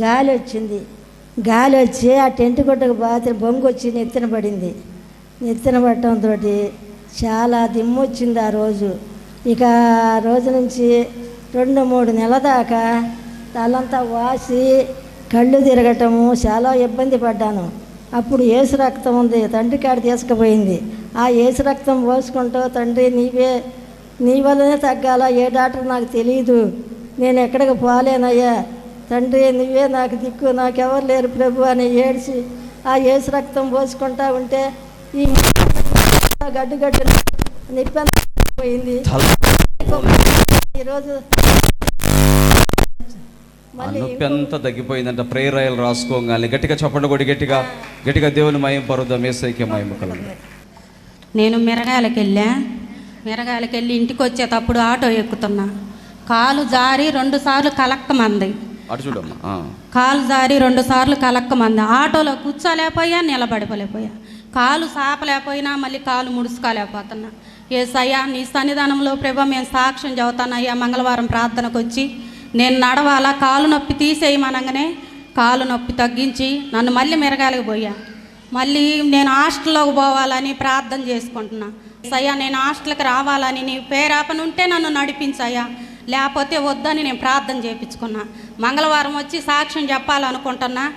గాలి వచ్చింది. గాలి వచ్చి ఆ టెంట్ కొట్టకు బాగా బొంగు వచ్చి నెత్తిన పడింది. నెత్తిన పట్టడంతో చాలా దిమ్ము వచ్చింది ఆ రోజు. ఇక ఆ రోజు నుంచి రెండు మూడు నెలల దాకా తలంతా వాసి కళ్ళు తిరగటము చాలా ఇబ్బంది పడ్డాను. అప్పుడు ఏసు రక్తం ఉంది తండ్రి కాడ తీసుకుపోయింది. ఆ ఏసు రక్తం పోసుకుంటూ తండ్రి నీవే నీ వల్లనే తగ్గాల? ఏ డాక్టర్ నాకు తెలియదు నేను ఎక్కడికి పోలేనయ్యా. తండ్రి నువ్వే నాకు దిక్కు నాకెవరు లేరు ప్రభు అని ఏడ్చి ఆ ఏసు రక్తం పోసుకుంటా ఉంటే ఈ గడ్డు గడ్డు నిప్పంతా పోయింది. ఈరోజు నొప్పి అంతా తగ్గిపోయిందంట. ప్రేయర్ రాయలు రాసుకోగానే. గట్టిగా చప్పట్లు కొట్టి గట్టిగా. గట్టిగా దేవుని మయం పరుద్దాం. ఏసైకే మయం నేను మిరగాయలకి వెళ్ళా మిరగాయలకి వెళ్ళి ఇంటికి వచ్చేటప్పుడు ఆటో ఎక్కుతున్నా. కాలు జారి రెండు సార్లు కలక్కమంది అటు చూడమ్మా. కాలు జారి రెండు సార్లు కలక్కమంది. ఆటోలో కూర్చోలేకపోయా నిలబడిపోలేకపోయా. కాలు సాపలేకపోయినా మళ్ళీ కాలు ముడుచుకోలేకపోతున్నా. ఏసయ్యా నీ సన్నిధానంలో ప్రభా మేము సాక్ష్యం చదువుతానయ్యా మంగళవారం ప్రార్థనకు వచ్చి నేను నడవాలా? కాలు నొప్పి తీసేయమనగానే కాలు నొప్పి తగ్గించి నన్ను మళ్ళీ మిరగాయలకు పోయా. మళ్ళీ నేను హాస్టల్లోకి పోవాలని ప్రార్థన చేసుకుంటున్నా. సయ్యా నేను హాస్టల్కి రావాలని నీ పేరాపనుంటే నన్ను నడిపించయ్యా. లేకపోతే వద్దని నేను ప్రార్థన చేయించుకున్నా మంగళవారం వచ్చి సాక్ష్యం చెప్పాలనుకుంటున్నా.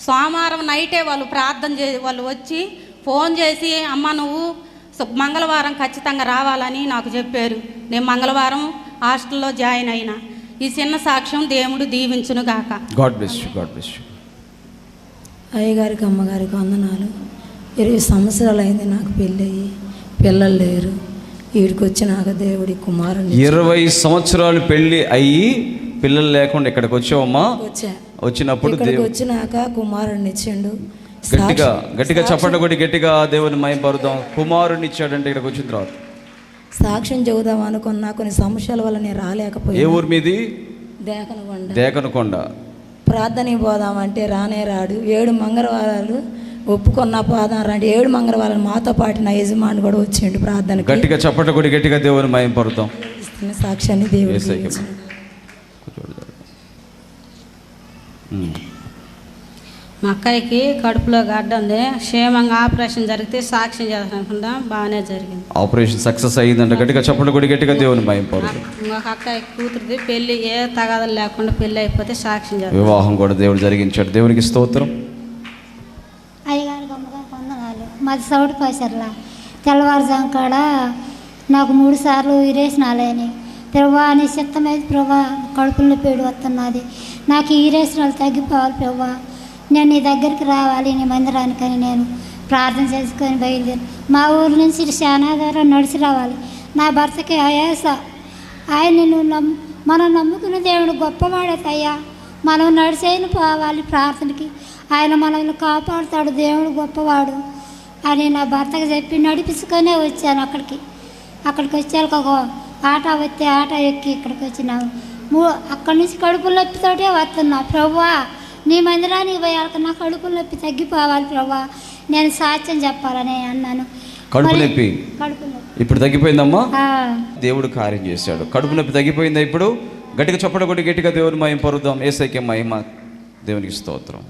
సోమవారం నైటే వాళ్ళు ప్రార్థన చే వాళ్ళు వచ్చి ఫోన్ చేసి అమ్మ నువ్వు మంగళవారం ఖచ్చితంగా రావాలని నాకు చెప్పారు. నేను మంగళవారం హాస్టల్లో జాయిన్ అయినా. ఈ చిన్న సాక్ష్యం దేవుడు దీవించును గాక. God bless you God bless you. అయ్యగారికి అమ్మగారికి వందనాలు. ఇరవై సంవత్సరాలు అయింది నాకు పెళ్ళయి. పిల్లలు లేరు. వీడికి వచ్చినాక దేవుడి కుమారుని ఇరవై సంవత్సరాలు పెళ్ళి అయ్యి పిల్లలు లేకుండా ఇక్కడికి వచ్చావమ్మా? వచ్చా. వచ్చినప్పుడు ఇక్కడికి వచ్చినాక కుమారుని ఇచ్చిండు. గట్టిగా గట్టిగా చప్పట్లు కొట్టి గట్టిగా దేవుని మయం పరుద్దాం కుమారుని ఇచ్చాడంటే ఇక్కడికి వచ్చిన తర్వాత. సాక్ష్యం చెబుదాం అనుకున్నా కొన్ని సమస్యల వల్ల నేను ఏ రాలేకపోయా ఊరు మీది? దేకనకొండ. దేకనకొండ. ప్రార్థనకి పోదామంటే రానే రాడు. ఏడు మంగళవారాలు ఒప్పుకున్న పోదాం రండి. ఏడు మంగళవారాలు మాతో పాటు నా యజమాని కూడా వచ్చిండు ప్రార్థనకి. గట్టిగా చప్పట్లు కొట్టి గట్టిగా దేవుని మయం ఇస్తున్న సాక్ష్యాన్ని దేవుడు. మా అక్కయ్యకి కడుపులో గడ్డ ఉంది. క్షేమంగా ఆపరేషన్ జరిగితే సాక్ష్యం చేయాలనుకుంటా బాగానే జరిగింది. ఆపరేషన్ సక్సెస్ అయ్యిందంట గట్టిగా చప్పట్లు కొట్టి గట్టిగా దేవుని మయం పరుద్దాం ఇంకొక అక్కయ్య కూతురిది పెళ్ళి ఏ తగాదలు లేకుండా పెళ్ళి అయిపోతే సాక్ష్యం చేస్తాం. వివాహం కూడా దేవుడు జరిగించాడు. దేవునికి స్తోత్రం. మాది సౌడ్ పాసర్లా తెల్లవారుజాము కాడ నాకు మూడు సార్లు ఈరేసినాలేని ప్రభా నీ చిత్తమైంది ప్రభా కడుపులో పేడు వస్తున్నది నాకు ఈరేసినాలు తగ్గిపోవాలి ప్రభా. నేను నీ దగ్గరికి రావాలి నీ మందిరానికని నేను ప్రార్థన చేసుకొని బయలుదేరి. మా ఊరు నుంచి చాలా దూరం నడిచి రావాలి. నా భర్తకి ఆయాస. ఆయన నువ్వు నమ్ మనం నమ్ముకున్న దేవుడు గొప్పవాడేతయ్యా. మనం నడిచేయని పోవాలి ప్రార్థనకి. ఆయన మనల్ని కాపాడుతాడు దేవుడు గొప్పవాడు. అని నా భర్తకు చెప్పి నడిపించుకొనే వచ్చాను అక్కడికి. అక్కడికి వచ్చాక ఒక ఆట వస్తే ఆట ఎక్కి ఇక్కడికి వచ్చినాము. మూ అక్కడి నుంచి కడుపుల నొప్పితోటే వస్తున్నా. ప్రభువా నీ మందిరానికి పోయాక నా కడుపుల నొప్పి తగ్గిపోవాలి ప్రభువా నేను సాక్ష్యం చెప్పాలని అన్నాను. కడుపు నొప్పి? కడుపు ఇప్పుడు తగ్గిపోయిందమ్మా? ఆ. దేవుడు కార్యం చేశాడు. కడుపు నొప్పి తగ్గిపోయిందా ఇప్పుడు? గట్టిగా చప్పట కొట్టి గట్టిగా దేవుని మయం పరుద్దాం. ఏసైకే మహిమ. దేవునికి స్తోత్రం.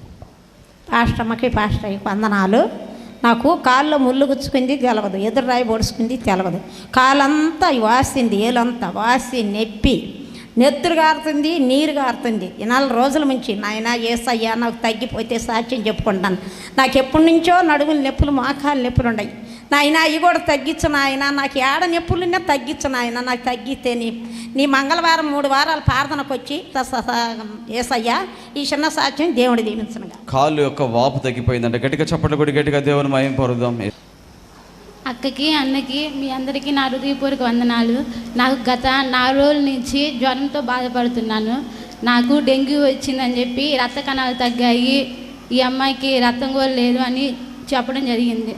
పాస్టమ్మకి పాస్టర్కి వందనాలు. నాకు కాళ్ళలో ముళ్ళు గుచ్చుకుంది తెలవదు. ఎదురు రాయి పొడుచుకుంది తెలవదు. కాలంతా వాసింది ఏలంతా వాసి నొప్పి. నెత్తురు గారుతుంది నీరు గారుతుంది. నాలుగు రోజుల నుంచి నాయన ఏసయ్యా నాకు తగ్గిపోతే సాక్ష్యం చెప్పుకుంటాను. నాకు ఎప్పటి నుంచో నడుములు నొప్పులు మోకాలు నొప్పులు ఉన్నాయి నాయన అవి కూడా తగ్గించు నాయన. నాకు ఏడ నొప్పులున్నా తగ్గించు నాయన. నాకు తగ్గితే నీ నీ మంగళవారం మూడు వారాలు ప్రార్థనకు వచ్చి ఏసయ్యా ఈ చిన్న సాక్ష్యం దేవుడు దీవించనుగా కాళ్ళు యొక్క వాపు తగ్గిపోయిందంట. గట్టిగా చప్పట కొట్టి గట్టిగా దేవుని మయం పరుద్దాం. అక్కకి అన్నకి మీ అందరికీ నా హృదయపూర్వక వందనాలు. నాకు గత నాలుగు రోజుల నుంచి జ్వరంతో బాధపడుతున్నాను. నాకు డెంగ్యూ వచ్చిందని చెప్పి రక్త కణాలు తగ్గాయి. ఈ అమ్మాయికి రక్తం కూడా లేదు అని చెప్పడం జరిగింది.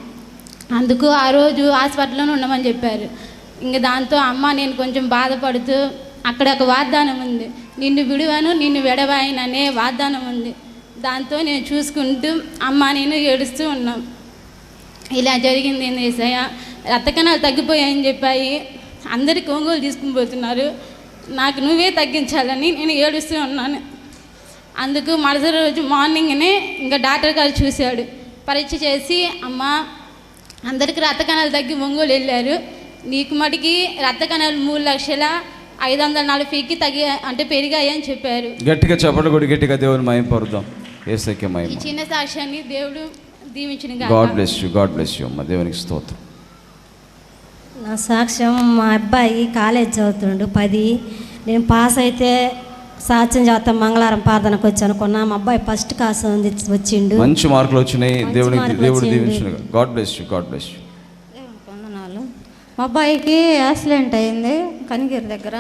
అందుకు ఆ రోజు హాస్పిటల్లోనే ఉండమని చెప్పారు. ఇంక దాంతో అమ్మ నేను కొంచెం బాధపడుతూ అక్కడ ఒక వాగ్దానం ఉంది. నిన్ను విడువను నిన్ను విడవాయననే వాగ్దానం ఉంది. దాంతో నేను చూసుకుంటూ అమ్మ నేను ఏడుస్తూ ఉన్నాం. ఇలా జరిగింది ఏంది చేసాయ రక్త కణాలు తగ్గిపోయాయని చెప్పాయి. అందరి కొనుగోలు తీసుకుని పోతున్నారు. నాకు నువ్వే తగ్గించాలని నేను ఏడుస్తూ ఉన్నాను. అందుకు మరుసటి రోజు మార్నింగ్నే ఇంకా డాక్టర్ గారు చూశాడు. పరీక్ష చేసి అమ్మ అందరికి రక్త కణాలు తగ్గి ఒంగోలు వెళ్ళారు. నీకు మటుకి రక్త కణాలు మూడు లక్షల ఐదు వందల నలభైకి తగ్గి అంటే పెరిగాయి అని చెప్పారు. గట్టిగా చెప్పండి కూడా గట్టిగా దేవుని మయం పరుద్దాం. ఏసైకే ఈ మహిమ చిన్న సాక్ష్యాన్ని దేవుడు దీవించిన God bless you God bless you అమ్మ. దేవునికి స్తోత్రం. నా సాక్ష్యం మా అబ్బాయి కాలేజ్ చదువుతుండు పది. నేను పాస్ అయితే సాక్ష్యం చేస్తాం మంగళవారం ప్రార్థనకు వచ్చి అనుకున్నా. మా అబ్బాయి ఫస్ట్ క్లాస్ ఉంది వచ్చిండు. మంచి మార్కులు వచ్చినాయి. మార్కులు దేవుడు. దీవించిన God bless you God bless you వందనాలు మా అబ్బాయికి యాక్సిడెంట్ అయింది కనిగిరి దగ్గర.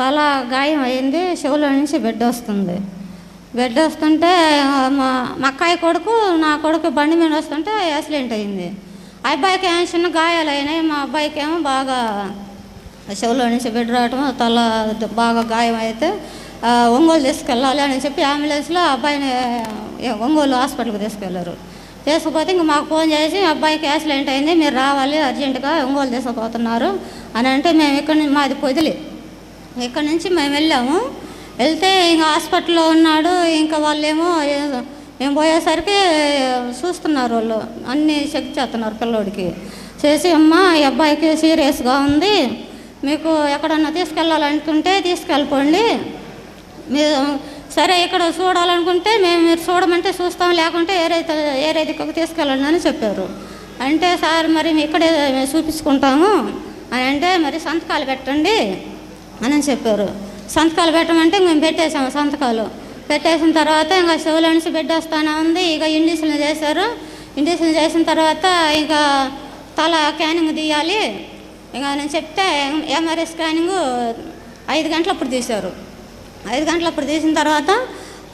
తల గాయం అయింది. చెవులో నుంచి బెడ్ వస్తుంది. బెడ్ వస్తుంటే మా అక్కాయి కొడుకు నా కొడుకు బండి మీద వస్తుంటే యాక్సిడెంట్ అయింది. అబ్బాయికి ఏమో చిన్న గాయాలు అయినాయి. మా అబ్బాయికి ఏమో బాగా చెవులో నుంచి బెడ్ రావటం తల బాగా గాయం అయితే ఒంగోలు తీసుకెళ్ళాలి అని చెప్పి అంబులెన్స్లో అబ్బాయిని ఒంగోలు హాస్పిటల్కి తీసుకెళ్ళారు. తీసుకుపోతే ఇంక మాకు ఫోన్ చేసి అబ్బాయికి యాక్సిడెంట్ అయింది మీరు రావాలి అర్జెంటుగా ఒంగోలు తీసుకుపోతున్నారు అని అంటే మేము ఇక్కడ నుంచి మాది పొదిలి. ఇక్కడ నుంచి మేము వెళ్ళాము. వెళ్తే ఇంకా హాస్పిటల్లో ఉన్నాడు ఇంకా వాళ్ళేమో మేము పోయేసరికి చూస్తున్నారు వాళ్ళు అన్నీ చెక్ చేస్తున్నారు పిల్లోడికి. చేసి అమ్మ ఈ అబ్బాయికి సీరియస్గా ఉంది మీకు ఎక్కడన్నా తీసుకెళ్ళాలనుకుంటే తీసుకెళ్ళిపోండి. మీరు సరే ఇక్కడ చూడాలనుకుంటే మేము మీరు చూడమంటే చూస్తాం లేకుంటే ఏరైతే ఏరే దిక్కుకు తీసుకెళ్ళండి అని చెప్పారు. అంటే సార్ మరి మేము ఇక్కడే మేము చూపించుకుంటాము అని అంటే మరి సంతకాలు పెట్టండి అని చెప్పారు. సంతకాలు పెట్టమంటే మేము పెట్టేసాము సంతకాలు. పెట్టేసిన తర్వాత ఇంకా చెవుల నుంచి బిడ్డ వస్తానే ఉంది. ఇక ఇండిషన్లు చేశారు. ఇండిషన్లు చేసిన తర్వాత ఇంకా తల క్యానింగ్ తీయాలి. ఇంకా నేను చెప్తే ఎంఆర్ఐ స్కానింగ్ ఐదు గంటలప్పుడు తీశారు. ఐదు గంటలప్పుడు తీసిన తర్వాత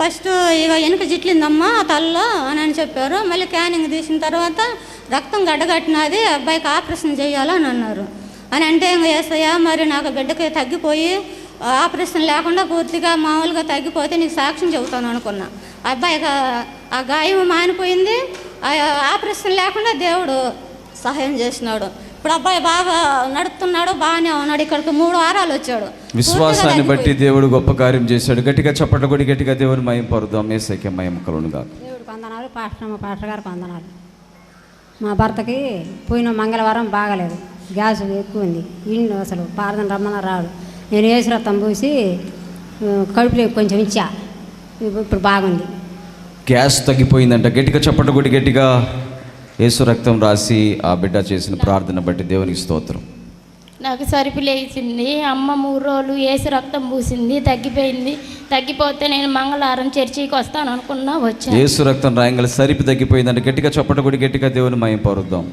ఫస్ట్ ఇక వెనుక జిట్లిందమ్మా తలలో అని అని చెప్పారు. మళ్ళీ క్యానింగ్ తీసిన తర్వాత రక్తం గడ్డగట్టినది అబ్బాయికి ఆపరేషన్ చేయాలి అని అన్నారు. అని అంటే ఇంకా వేస్తాయా మరి నాకు బిడ్డకి తగ్గిపోయి ఆపరేషన్ లేకుండా పూర్తిగా మామూలుగా తగ్గిపోతే నీకు సాక్ష్యం చెబుతాను అనుకున్నా. అబ్బాయికి ఆ- ఆ గాయం మానిపోయింది. ఆ ఆపరేషన్ లేకుండా దేవుడు సహాయం చేసినాడు. ఇప్పుడు అబ్బాయి బాగా నడుస్తున్నాడు బాగానే ఉన్నాడు. ఇక్కడికి మూడు వారాలు వచ్చాడు. విశ్వాసాన్ని బట్టి దేవుడు గొప్ప కార్యం చేశాడు. గట్టిగా చప్పట్లు కొడి గట్టిగా దేవుని మయం పరుద్దాం. ఏసైకే మయం కలును కాక దేవుడికి వందనాలు పాస్టర్ మా పాస్టర్ గారికి వందనాలు. మా భర్తకి పోయిన మంగళవారం బాగలేదు. గ్యాస్ ఎక్కువ ఉంది ఇండు అసలు పారదం రమ్మన్న రాడు నేను వేసి రక్తం పూసి కడుపులో కొంచెం ఇచ్చా. ఇప్పుడు బాగుంది. గ్యాస్ తగ్గిపోయిందంట. గట్టిగా చప్పట్లు కొడి గట్టిగా యేసు రక్తం రాసి ఆ బిడ్డ చేసిన ప్రార్థన బట్టి దేవునికి స్తోత్రం. నాకు సరిపి లేచింది అమ్మ మూడు రోజులు వేసి రక్తం పూసింది తగ్గిపోయింది. తగ్గిపోతే నేను మంగళవారం చర్చికి వస్తాను అనుకున్నా వచ్చాను. యేసు రక్తం రాయంగల సరిపి తగ్గిపోయిందంట గట్టిగా చప్పట్లు కొడి గట్టిగా దేవుని మయం పరుద్దాం.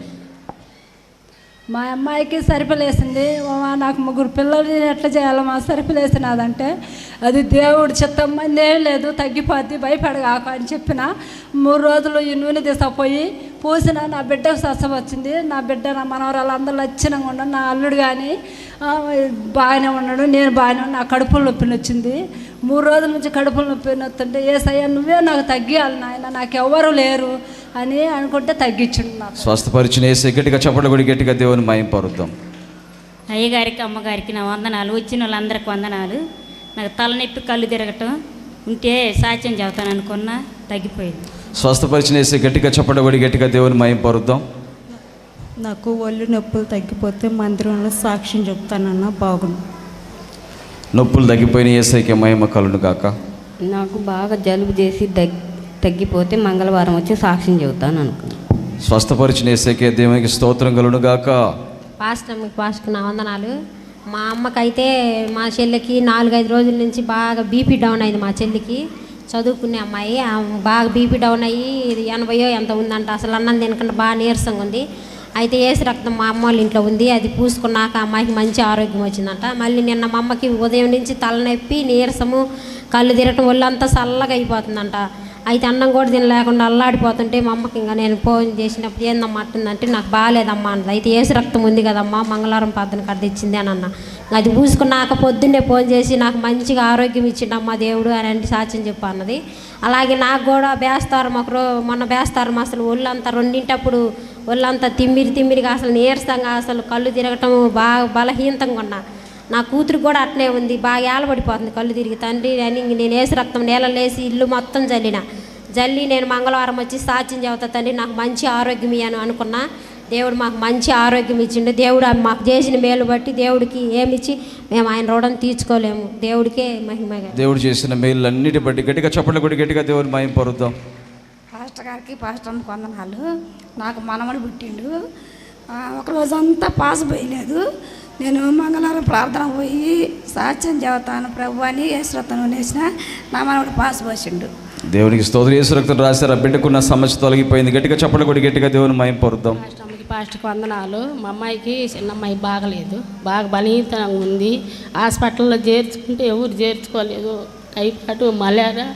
మా అమ్మాయికి సరిపలేసింది. "ఓమా, నాకు ముగ్గురు పిల్లలు ఎట్లా చేయాలమ్మా సరిపలేసినదంటే అది దేవుడు చిత్తం మంది ఏం లేదు తగ్గిపోద్ది భయపడగాక అని చెప్పిన మూడు రోజులు ఈ నూనె తీసుకుపోయి పూసిన నా బిడ్డకు స్వస్థ వచ్చింది. నా బిడ్డ నా మనవరాలు అందరూ లక్షణంగా ఉన్నాడు నా అల్లుడు కానీ బాగానే ఉన్నాడు. నేను బాగానే ఉన్నా. నా కడుపులో నొప్పి వచ్చింది మూడు రోజుల నుంచి కడుపులో నొప్పి వస్తుంటే ఏ సయ్య నువ్వే నాకు తగ్గియాలి నాయన. నాకు ఎవ్వరు లేరు అని అనుకుంటే తగ్గించుండు నాకు స్వస్థపరిచిన ఏసై గట్టిగా చప్పట్లు కొడి గట్టిగా దేవుని మయం పరుద్దాం. అయ్యగారికి అమ్మగారికి నా వందనాలు. వచ్చిన వాళ్ళందరికి వందనాలు. నాకు తలనొప్పి కళ్ళు తిరగటం ఉంటే సాక్ష్యం చెబుతాను అనుకున్నా తగ్గిపోయింది. స్వస్థపరిచిన ఏసై గట్టిగా చప్పట్లు కొడి గట్టిగా దేవుని మయం పరుద్దాం. నాకు ఒళ్ళు నొప్పులు తగ్గిపోతే మందిరంలో సాక్ష్యం చెప్తానన్నా బాగుండు నొప్పులు తగ్గిపోయిన ఏసైకే మహిమ కలును కాక నాకు బాగా జలుబు చేసి దగ్ తగ్గిపోతే మంగళవారం వచ్చి సాక్ష్యం చెబుతాను అనుకున్నాను స్వస్థపరిచిన ఏసైకే దేవునికి స్తోత్రం కలును గాక. పాస్టర్ మీకు పాస్టర్కి నా వందనాలు. మా అమ్మకైతే మా చెల్లికి నాలుగైదు రోజుల నుంచి బాగా బీపీ డౌన్ అయింది మా చెల్లికి. చదువుకునే అమ్మాయి బాగా బీపీ డౌన్ అయ్యి ఇది ఎనభయో ఎంత ఉందంట. అసలు అన్నం తినకుండా బాగా నీరసంగా ఉంది. అయితే ఏసు రక్తం మా అమ్మ వాళ్ళ ఇంట్లో ఉంది. అది పూసుకున్నాక అమ్మాయికి మంచి ఆరోగ్యం వచ్చిందంట. మళ్ళీ నిన్న మా అమ్మకి ఉదయం నుంచి తలనొప్పి నీరసము కళ్ళు తిరగటం ఒళ్ళంతా చల్లగా అయిపోతుందంట. అయితే అన్నం కూడా తినలేకుండా అల్లాడిపోతుంటే మా అమ్మకి ఇంకా నేను ఫోన్ చేసినప్పుడు ఏందమ్మా అంటుందంటే నాకు బాగాలేదమ్మా అన్నది అయితే ఏసు రక్తం ఉంది కదమ్మా మంగళవారం పాత్రను కడ అని అన్న. అది పూసుకున్నాక పొద్దున్నే ఫోన్ చేసి నాకు మంచిగా ఆరోగ్యం ఇచ్చిండమ్మా దేవుడు అని అంటే సాక్ష్యం చెప్పు అన్నది. అలాగే నాకు కూడా బేస్తారు మాకు మొన్న బేస్తారం అసలు ఒళ్ళంతా రెండింటప్పుడు ఒళ్ళంతా తిమ్మిరి తిమ్మిరిగా అసలు నీరసంగా అసలు కళ్ళు తిరగటం బాగా బలహీనంగా ఉన్నా. నా కూతురు కూడా అట్నే ఉంది. బాగా ఏలబడిపోతుంది కళ్ళు తిరిగి. తండ్రి అని ఇంక నేను వేసి రక్తం నీళ్ళలో వేసి ఇల్లు మొత్తం జల్లిన. జల్లి నేను మంగళవారం వచ్చి సాక్ష్యం చెబుతా తండ్రి నాకు మంచి ఆరోగ్యం ఇయ్యను అనుకున్నా. దేవుడు మాకు మంచి ఆరోగ్యం ఇచ్చిండు. దేవుడు మాకు చేసిన మేలు బట్టి దేవుడికి ఏమిచ్చి మేము ఆయన రుణం తీర్చుకోలేము. దేవుడికే మహిమగా దేవుడు చేసిన మేలులన్నిటి బట్టి గట్టిగా చప్పట్లు కొట్టి గట్టిగా దేవుని మయం పరుద్దాం. పాస్టర్ గారికి పాస్టర్ అమ్మకి వందనాలు నాకు మనమడు పుట్టిండు. ఆ, ఒక రోజంతా పాస్ పోయలేదు. నేను మంగళవారం ప్రార్థన పోయి సాక్ష్యం చెబుతాను ప్రభు అని యేసురత్నం వేసిన నా మనవడు పాస్ పోసిండు. దేవునికి స్తోత్ర. యేసు రక్తం రాశారు. ఆ బిడ్డకున్న సమస్య తొలగిపోయింది. గట్టిగా చప్పట్లు కొట్టి గట్టిగా దేవుని మయం పరుద్దాం. పాస్టర్కి వందనాలు. మా అమ్మాయికి చిన్న అమ్మాయి బాగలేదు. బాగా బలహీనతనంగా ఉంది. హాస్పిటల్లో చేర్చుకుంటే ఎవరు చేర్చుకోలేదు. టైఫాయిడ్ మలేరియా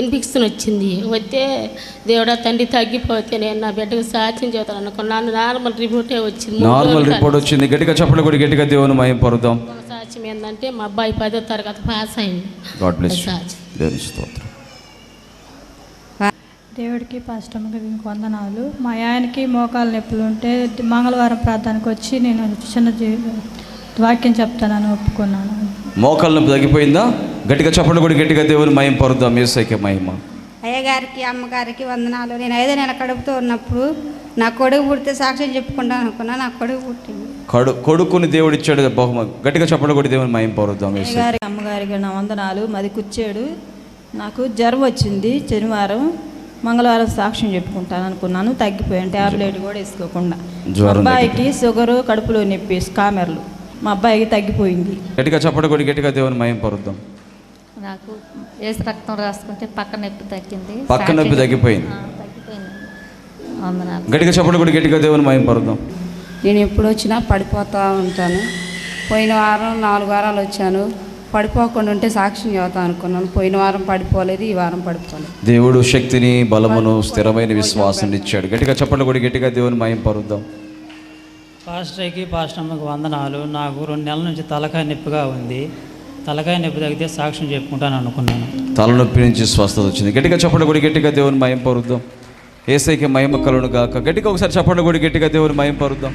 ఇన్ఫెక్షన్ వచ్చింది వస్తే దేవుడా తండ్రి తగ్గిపోతే నేను నా బిడ్డకు సాక్ష్యం చెబుతాను అనుకున్నాను. నార్మల్ రిపోర్టే వచ్చింది. నార్మల్ రిపోర్ట్ వచ్చింది. గట్టిగా చప్పట్లు కొట్టి గట్టిగా దేవుని మయం పరుద్దాం సాక్ష్యం ఏంటంటే మా అబ్బాయి పదో తరగతి పాస్ అయింది. గాడ్ బ్లెస్ దేవుని స్తోత్రం. దేవుడికి పాస్టమ్కి వందనాలు. మా ఆయనకి మోకాలు నొప్పులు ఉంటే మంగళవారం ప్రార్థనకు వచ్చి నేను చిన్న వాక్యం చెప్తానని ఒప్పుకున్నాను. మోకాళ్ళ నొప్పి తగ్గిపోయిందా? గట్టిగా చప్పట్లు కొట్టి గట్టిగా దేవుని మయం పరుద్దాం. ఏసైకే మహిమ. అయ్యగారికి అమ్మగారికి వందనాలు. నేను ఐదో నెల కడుపుతో ఉన్నప్పుడు నా కొడుకు పుడితే సాక్ష్యం చెప్పుకుంటాను అనుకున్నా నా కొడుకు పుట్టింది. కడు కొడుకుని దేవుడు ఇచ్చాడు బహుమతి. గట్టిగా చప్పట్లు కొట్టి దేవుని మయం పరుద్దాం ఏసై అయ్యగారి అమ్మగారికి నా వందనాలు. మాది కుచ్చేడు. నాకు జ్వరం వచ్చింది శనివారం. మంగళవారం సాక్ష్యం చెప్పుకుంటాను అనుకున్నాను. తగ్గిపోయాను ట్యాబ్లెట్ కూడా వేసుకోకుండా. అబ్బాయికి షుగరు కడుపులో నొప్పి కామెర్లు మా అబ్బాయికి తగ్గిపోయింది. గట్టిగా చప్పట్లు కొట్టి గట్టిగా దేవుని మయం పరుద్దాం. నాకు ఏసు రక్తం రాసుకుంటే పక్క నొప్పి తగ్గింది. పక్క నొప్పి తగ్గిపోయింది. గట్టిగా చప్పట్లు కొట్టి గట్టిగా దేవుని మయం పరుద్దాం. నేను ఎప్పుడు వచ్చినా పడిపోతూ ఉంటాను. పోయిన వారం నాలుగు వారాలు వచ్చాను. పడిపోకుండా ఉంటే సాక్ష్యం చెబుతా అనుకున్నాను. పోయిన వారం పడిపోలేదు ఈ వారం పడిపోలేదు. దేవుడు శక్తిని బలమును స్థిరమైన విశ్వాసం ఇచ్చాడు. గట్టిగా చప్పట్లు కొట్టి గట్టిగా దేవుని మయం పరుద్దాం. పాస్టర్కి పాస్టమ్మకి వందనాలు. నాకు రెండు నెలల నుంచి తలకాయ నొప్పిగా ఉంది. తలకాయ నొప్పి తగ్గితే సాక్ష్యం చెప్పుకుంటాను అనుకున్నాను. తలనొప్పి నుంచి స్వస్థత వచ్చింది. గట్టిగా చెప్పండి గుడి గట్టిగా దేవుని మయం పరుద్దాం. ఏసైకి మయం కలును గాక. గట్టిగా ఒకసారి చెప్పండి గుడి గట్టిగా దేవుని మయం పరుద్దాం.